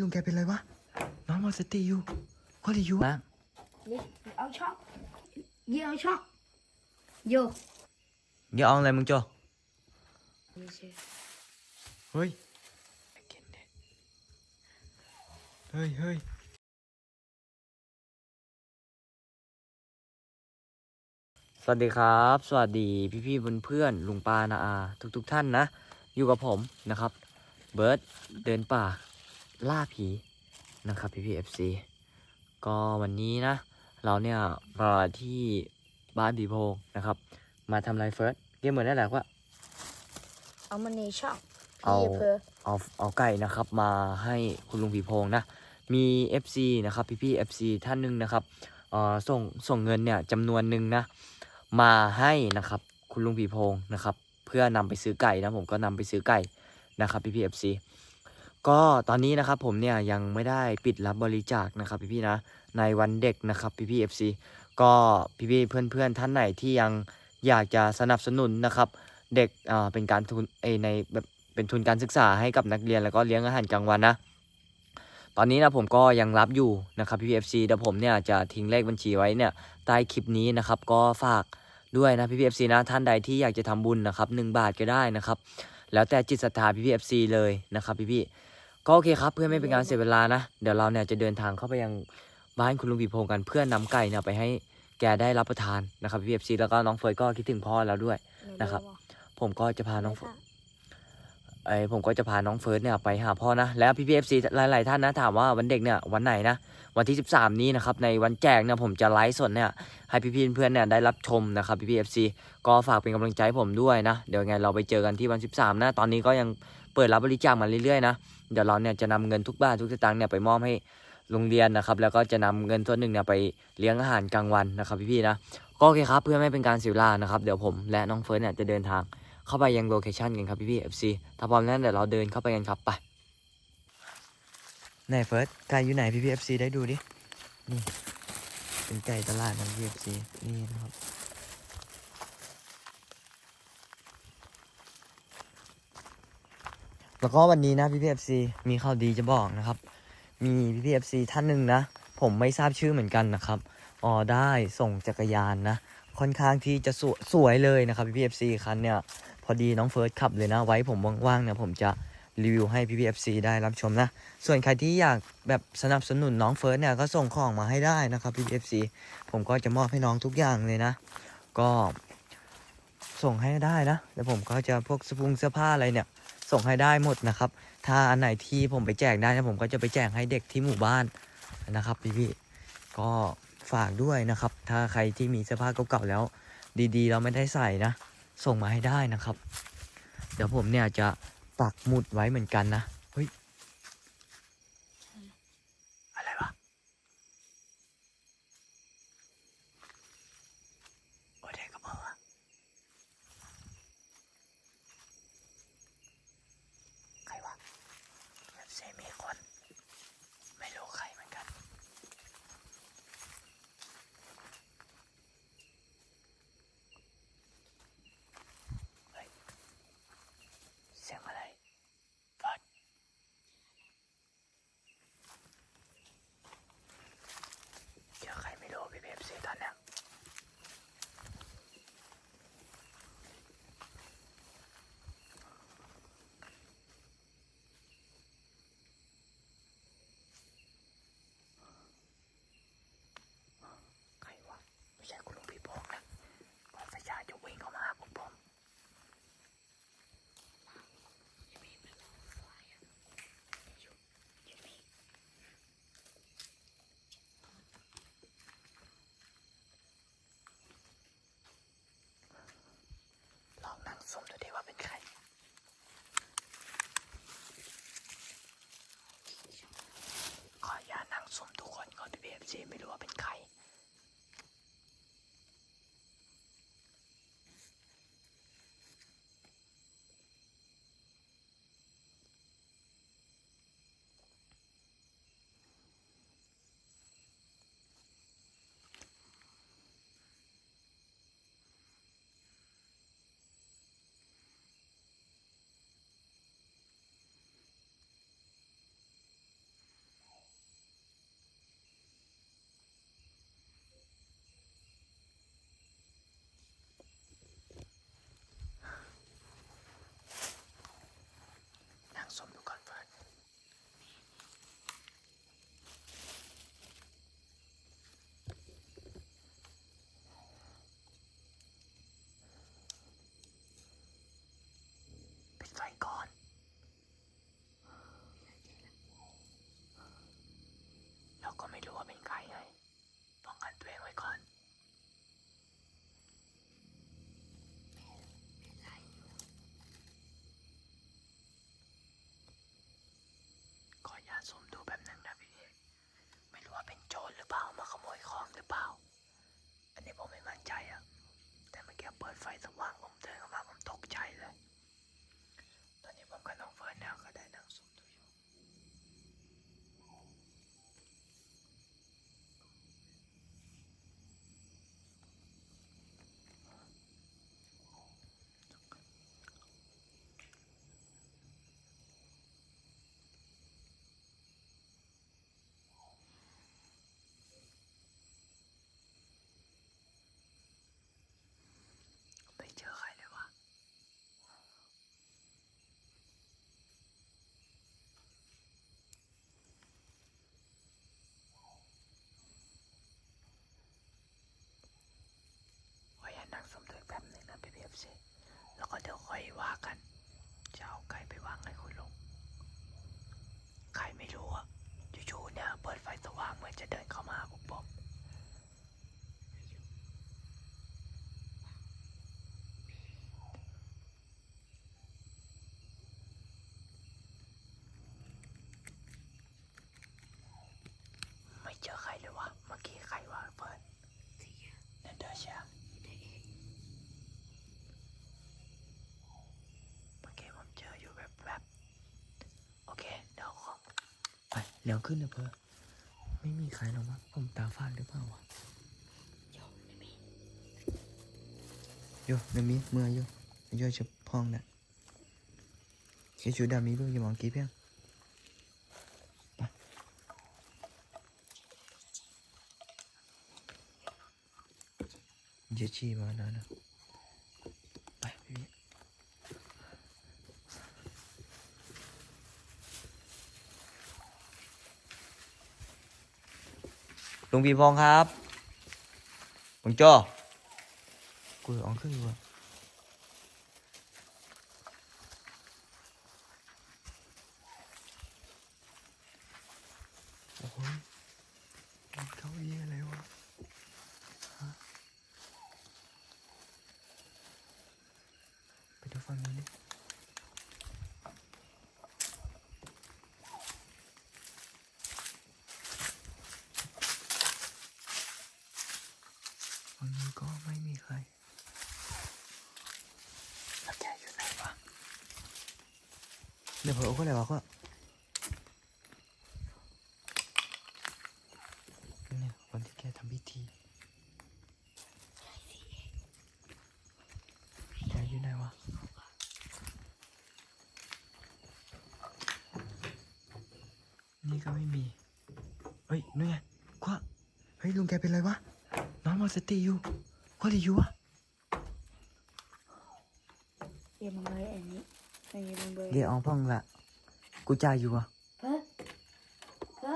ลุงแกเป็นไรวะ น้องหมดสติอยู่ก็ดีอยู่นะนี่เอาช่องยี่เอาช่องโยเดี๋ยวเอาอะไรมึงโจไม่ใช่เฮ้ยกินดิเฮ้ยเฮ้ยสวัสดีครับ สวัสดีพี่พี่ๆเพื่อนๆลุงปานาอา ทุกๆทท่านนะ อยู่กับผมนะครับ เบิร์ดเดินป่า ล่าผีนะครับพี่พี่เอฟซีก็วันนี้นะ เราเนี่ยมาที่บ้านผีโพงนะครับ มาทำอะไรเฟิร์สเกมเหมือนได้แหละว่าเอามาในช่องเอาพี่เพอเอาเอาไก่นะครับ มาให้คุณลุงผีโพงนะ มี FC นะครับพี่พี่ๆ FC ท่านหนึ่งนะครับเอ่อส่งส่งเงินเนี่ยจำนวนหนึ่งนะ มาให้นะครับคุณลุงผีโพงนะครับ เพื่อนำไปซื้อไก่นะผมก็นำไปซื้อไก่นะครับพี่พี่ๆ FC ก็ตอนนี้นะครับผมเนี่ยยังไม่ได้ปิดรับบริจาคนะครับพี่พี่ๆนะในวันเด็กนะครับพี่พี่ๆ FC ก็พี่พี่ๆเพื่อนเพื่อนๆท่านไหนที่ยังอยากจะสนับสนุนนะครับเด็กอ่าเป็นการทุนเอในแบบเป็นทุนการศึกษาให้กับนักเรียนแล้วก็เลี้ยงอาหารกลางวันนะตอนนี้นะผมก็ยังรับอยู่นะครับพี่พีเอฟซีเดี๋ยวผมเนี่ยจะทิ้งเลขบัญชีไว้เนี่ยใต้คลิปนี้นะครับก็ฝากด้วยนะพี่พีเอฟซีนะท่านใดที่อยากจะทำบุญนะครับหนึ่งบาทก็ได้นะครับแล้วแต่จิตศรัทธาพี่พีเอฟซีเลยนะครับพี่พี่ๆ ก็โอเคครับ เพื่อไม่เป็นการเสียเวลานะ เดี๋ยวเราเนี่ยจะเดินทางเข้าไปยังบ้านคุณลุงปีโพงกันเพื่อนำไก่เนี่ยไปให้แกได้รับประทานนะครับพี่เอฟซีแล้วก็น้องเฟยก็คิดถึงพ่อแล้วด้วยนะครับ ผมก็จะพาน้องเฟิร์สไอยผมก็จะพาน้องเฟิร์สเนี่ยไปหาพ่อนะ แล้วพี่พีเอฟซีหลาย ๆ ท่านนะถามว่าวันเด็กเนี่ยวันไหนนะ วันที่ 13 นี้นะครับในวันแจกเนี่ยผมจะไลฟ์สดเนี่ยให้พี่ๆเพื่อนๆเนี่ยได้รับชมนะครับพี่พีเอฟซีก็ฝากเป็นกำลังใจให้ผมด้วยนะ เดี๋ยวไงเราไปเจอกันที่วัน 13 นะ ตอนนี้ก็ยัง เปิดรับบริจาคมาเรื่อยๆนะเดี๋ยวเราเนี่ยจะนำเงินทุกบาททุกสตางค์เนี่ยไปมอบให้โรงเรียนนะครับ แล้วก็จะนำเงินส่วนหนึ่งเนี่ยไปเลี้ยงอาหารกลางวันนะครับพี่ๆนะก็โอเคครับเพื่อไม่เป็นการเสียเวลานะครับเดี๋ยวผมและน้องเฟิร์สเนี่ยจะเดินทางเข้าไปยังโลเคชันกันครับพี่พี่เอฟซีถ้าพร้อมแล้วเดี๋ยวเราเดินเข้าไปกันครับไปไหนเฟิร์สไก่อยู่ไหนพี่พี่เอฟซีได้ดูดินี่เป็นไก่ตลาดนะพี่เอฟซีนี่นะครับ แล้วก็วันนี้นะพี่พีเอฟซีมีข่าวดีจะบอกนะครับ มีพี่พีเอฟซีท่านหนึ่งนะ ผมไม่ทราบชื่อเหมือนกันนะครับอ๋อได้ส่งจักรยานนะ ค่อนข้างที่จะสวยสวยเลยนะครับพี่พีเอฟซีคันเนี่ย พอดีน้องเฟิร์สขับเลยนะ ไว้ผมว่างๆเนี่ยผมจะรีวิวให้พี่พีเอฟซีได้รับชมนะ ส่วนใครที่อยากแบบสนับสนุนน้องเฟิร์สเนี่ยก็ส่งของมาให้ได้นะครับพี่พีเอฟซีผมก็จะมอบให้น้องทุกอย่างเลยนะ ก็ส่งให้ได้นะ แล้วผมก็จะพวกสปุงเสื้อผ้าอะไรเนี่ย ส่งให้ได้หมดนะครับ ถ้าอันไหนที่ผมไปแจกได้นะผมก็จะไปแจกให้เด็กที่หมู่บ้านนะครับพี่ๆก็ฝากด้วยนะครับ ถ้าใครที่มีเสื้อผ้าเก่าๆแล้ว ดีๆ เราไม่ได้ใส่นะ ส่งมาให้ได้นะครับ เดี๋ยวผมเนี่ยจะปักหมุดไว้เหมือนกันนะ รือเปล่า อันนี้ผมไม่มั่นใจอะแต่เมื่อกี้เปิดไฟสว่างผมเดินเข้ามาผมตกใจเลย ตอนนี้ผมกับน้องเฟิร์นเนี่ยก็ได้นั่งซุ่มดูอยู่ ไม่เจอใครเลยวะไว้ให้นั่งสมเด็จแป๊บหนึ่ง สิ แล้วก็เดี๋ยวค่อยว่ากัน จะเอาไก่ไปวางให้คุณลุง ใครไม่รู้อะจู่ๆเนี่ยเปิดไฟสว่างเหมือนจะเดินเข้ามาผมบอกผม ไม่เจอใครเลยวะ เมื่อกี้ใครวะเปิดนั่นเดอร์ชาเมื่อกี้ผมเจออยู่แบบแบบๆโอเค เดี๋ยวขอไป เร็วขึ้นนะเพื่อไม่มีใครหรอกมั้งผมตาฟาดหรือเปล่าวะโยนมีเมื่อโยโยจะพองนะแค่ชูดามีลูกอย่ามองกี้เพียงเยชีมาแล้วนะไปพี่ลุ งพีพงครับลุงโจ้กูอ่องขึ้นอยู่ะโอ้โหมันเก้าอี้อะไรวะไปดูฝั่งนู้นดิฝั่งนี้ก็ไม่มีใคร แล้วแกอยู่ไหนวะ เดี๋ยวเผอก็อะไรวะก็เนี่ยวันที่แกทำพิธีแกอยู่ไหนวะนี่ก็ไม่มี เฮ้ยนี่นไงกว่าเฮ้ยลุงแกเป็นไรวะน้องหมดสติอยู่กว่าดีอยู่วะเดี๋ยวมันเลยอันนี้ อันนี้มันเลยเดี๋ยวเอาพ่องละกูจ่ายอยู่วะเพิ่มเพิ่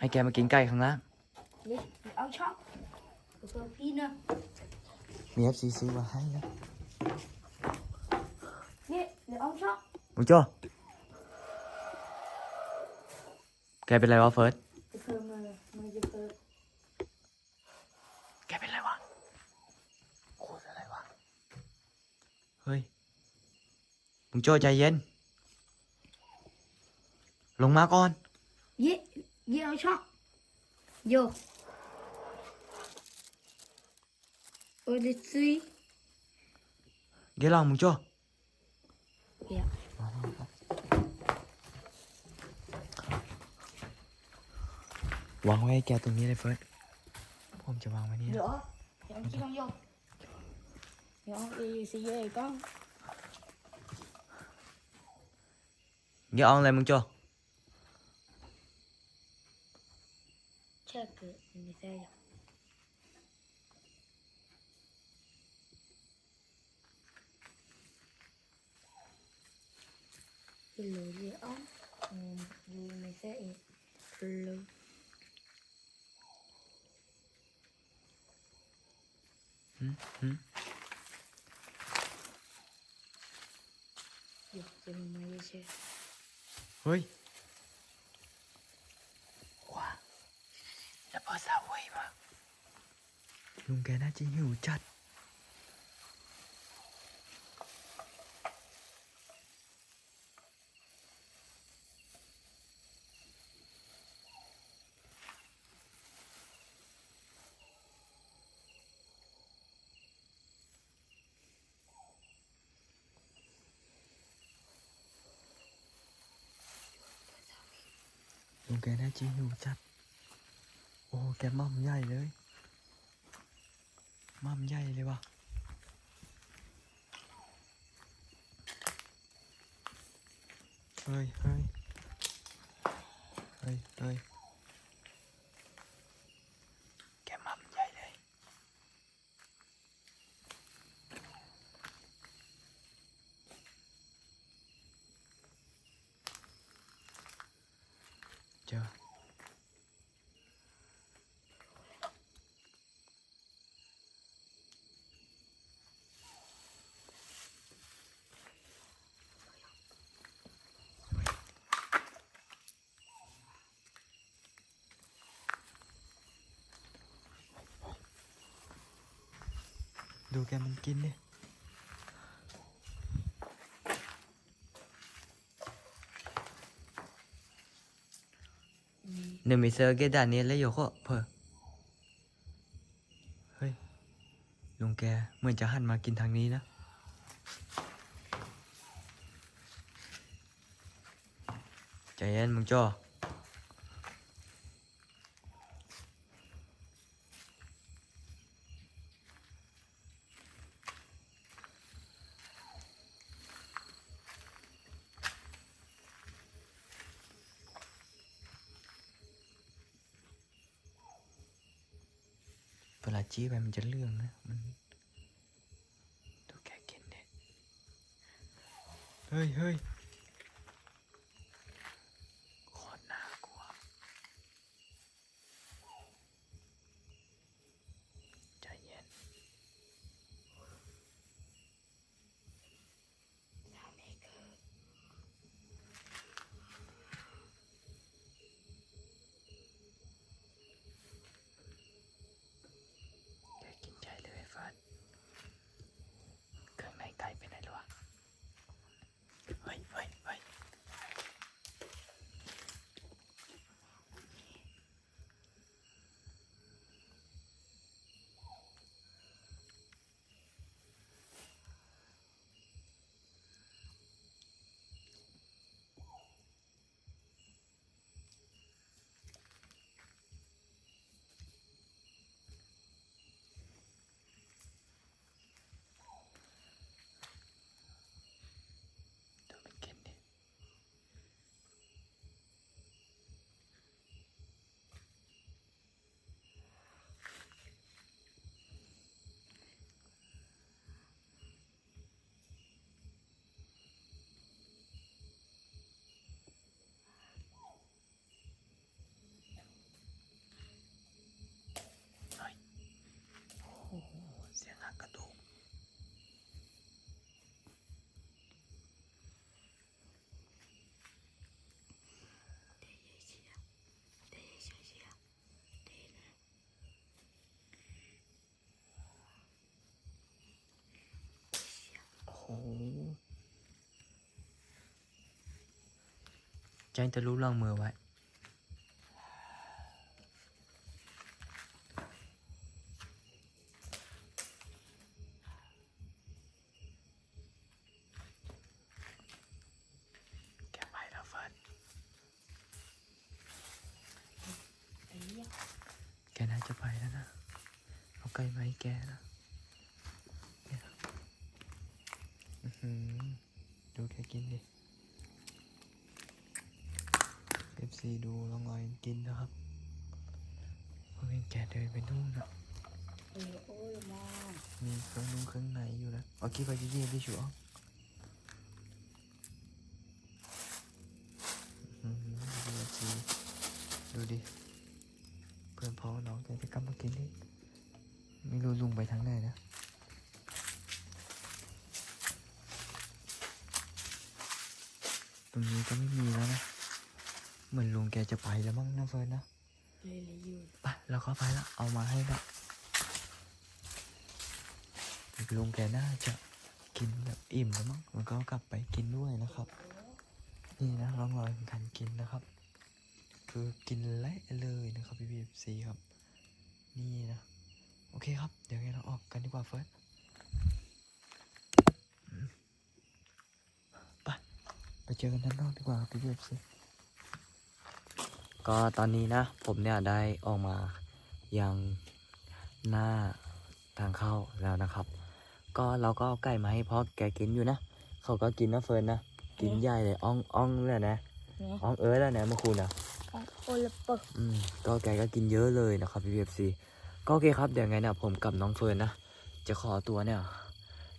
ให้แกมากินไก่ข้างล่างนี่เอาช่องเพิ่มพี่นะมีเอฟซีซื้อมาให้นะนี่เดี๋ยวเอาช่องลุงจอแกเป็นไรวะเฟิร์สจะเพิ่มมือมือจะเพิ่มแกเป็นไรวะโคตรอะไรวะ เฮ้ยลุงโจใจเย็น ลงมาก่อนยี่ยี่เอาช่องโย โอ้ดิซุยเดี๋ยวลองมึงโจเดี๋ยววางไว้ให้แกตรงนี้เลยเ切克，你猜呀？一路一昂，嗯，一路没猜一路。嗯嗯。有这么一些。喂。 ลุงแกน่าจะหิวจัด ลุงแกน่าจะหิวจัด โอ้ แกมั่มใหญ่เลย มั่มใหญ่เลยวะเฮ้ยเฮ้ยเฮ้ยเฮ้ยแกมั่มใหญ่เลย เจอ ดูแกมันกินดิๆนี่ Nemiser che Daniele io ko เพอเฮ้ยลุงแกเหมือนจะหันมากินทางนี้นะ ใจเย็นมึงจ้อ จี้ไปมันจะเรื่องนะ มันดูแกกินดิเฮ้ยเฮ้ยโคตรน่ากลัว ใจเย็น ทำให้เกิด แกกินใจเลยฟันเครื่องในไก่ไปไหนแล้ววะ เฮ้ยเฮ้ยเฮ้ยดูมันกินดิ เฮ้ยโอ้โหเสียงหักกระดูก เดี๋ยวเชียเดี๋ยวเชียเชียเดี๋ยวนะ โอ้โห แจ้งจะรู้ล่องมือไว้ แกไปแล้วเฟิร์นเดี๋ยแกน่าจะไปแล้วนะ เอาไก่มาให้แกนะเนี่ยอื้อหือดูแกกินดิเอฟ ซีดูลองลอยกินนะครับเพราะเห็นแกเดินไปนู่นนะเออโอ้ยมอมีเครื่องนุ่งเครื่องในอยู่นะเอาคิดไปที่ยี่ที่ชัวดูเอฟซีดูดิ เพื่อนพ้องน้องแกจะกลับมากินดิไม่รู้ลุงไปทางไหนนะตรงนี้ก็ไม่มีแล้วนะ เหมือนลุงแกจะไปแล้วมั้งนะเฟิร์นนะเลยเลยอยู่ไปเราก็ไปละเอามาให้ละลุงแกน่าจะกินแบบอิ่มแล้วมั้งมันก็กลับไปกินด้วยนะครับ นี่นะร่องรอยของการกินนะครับ คือกินเละเลยนะครับพี่พีเอฟซีครับ นี่นะ โอเคครับ เดี๋ยวไงเราออกกันดีกว่าเฟิร์สอืมไปไปเจอกันด้านนอกดีกว่าพี่พีเอฟซี ก็ตอนนี้นะ ผมเนี่ยได้ออกมายังหน้าทางเข้าแล้วนะครับ ก็เราก็เอาไก่มาให้พ่อแกกินอยู่นะ เขาก็กินนะเฟิร์นนะ กินใหญ่เลยอ่องอ่องเลยนะเนี่ยอ่องเอิร์ธแล้วนะเมื่อคืนนะโอละปกอืมก็แกก็กินเยอะเลยนะครับพี่เอฟซีก็โอเคครับเดี๋ยวไงเนี่ยผมกับน้องเฟิร์นนะ จะขอตัวเนี่ย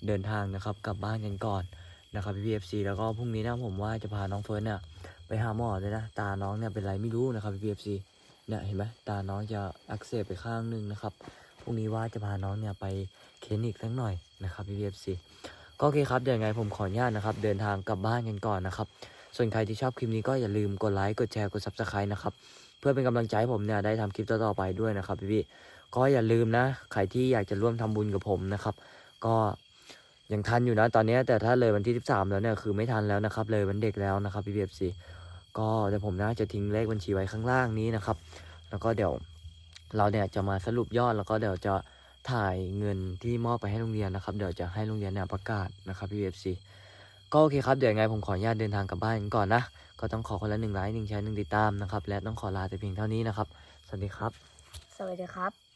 เดินทางนะครับกลับบ้านกันก่อนนะครับพี่เอฟซีแล้วก็พรุ่งนี้นะผมว่าจะพาน้องเฟิร์นเนี่ย ไปหาหมอเลยนะตาน้องเนี่ยเป็นไรไม่รู้นะครับพี่เอฟซีเนี่ยเห็นไหมตาน้องจะอักเสบไปข้างหนึงนะครับพรุ่งนี้ว่าจะพาน้องเนี่ยไปคลินิกสักหน่อยนะครับพี่เอฟซีก็โอเคครับเดี๋ยวไงผมขออนุญาตนะครับ เดินทางกลับบ้านกันก่อนนะครับ ส่วนใครที่ชอบคลิปนี้ก็อย่าลืมกดไลค์กดแชร์กด subscribe นะครับเพื่อเป็นกำลังใจให้ผมเนี่ยได้ทำคลิปต่อๆไปด้วยนะครับพี่ๆก็อย่าลืมนะใครที่อยากจะร่วมทำบุญกับผมนะครับ ก็ยังทันอยู่นะตอนนี้แต่ถ้าเลยวันที่ 13 แล้วเนี่ยคือไม่ทันแล้วนะครับ เลยวันเด็กแล้วนะครับพี่เอฟซี ก็เดี๋ยวผมน่าจะทิ้งเลขบัญชีไว้ข้างล่างนี้นะครับ แล้วก็เดี๋ยวเราเนี่ยจะมาสรุปยอดแล้วก็เดี๋ยวจะถ่ายเงินที่มอบไปให้โรงเรียนนะครับ เดี๋ยวจะให้โรงเรียนเนี่ยประกาศนะครับพี่เอฟซีก็โอเคครับเดี๋ยวยังไงผมขออนุญาตเดินทางกลับบ้านกันก่อนนะ ก็ต้องขอคนละหนึ่งไลค์หนึ่งแชร์หนึ่งติดตามนะครับ และต้องขอลาแต่เพียงเท่านี้นะครับ สวัสดีครับ สวัสดีครับ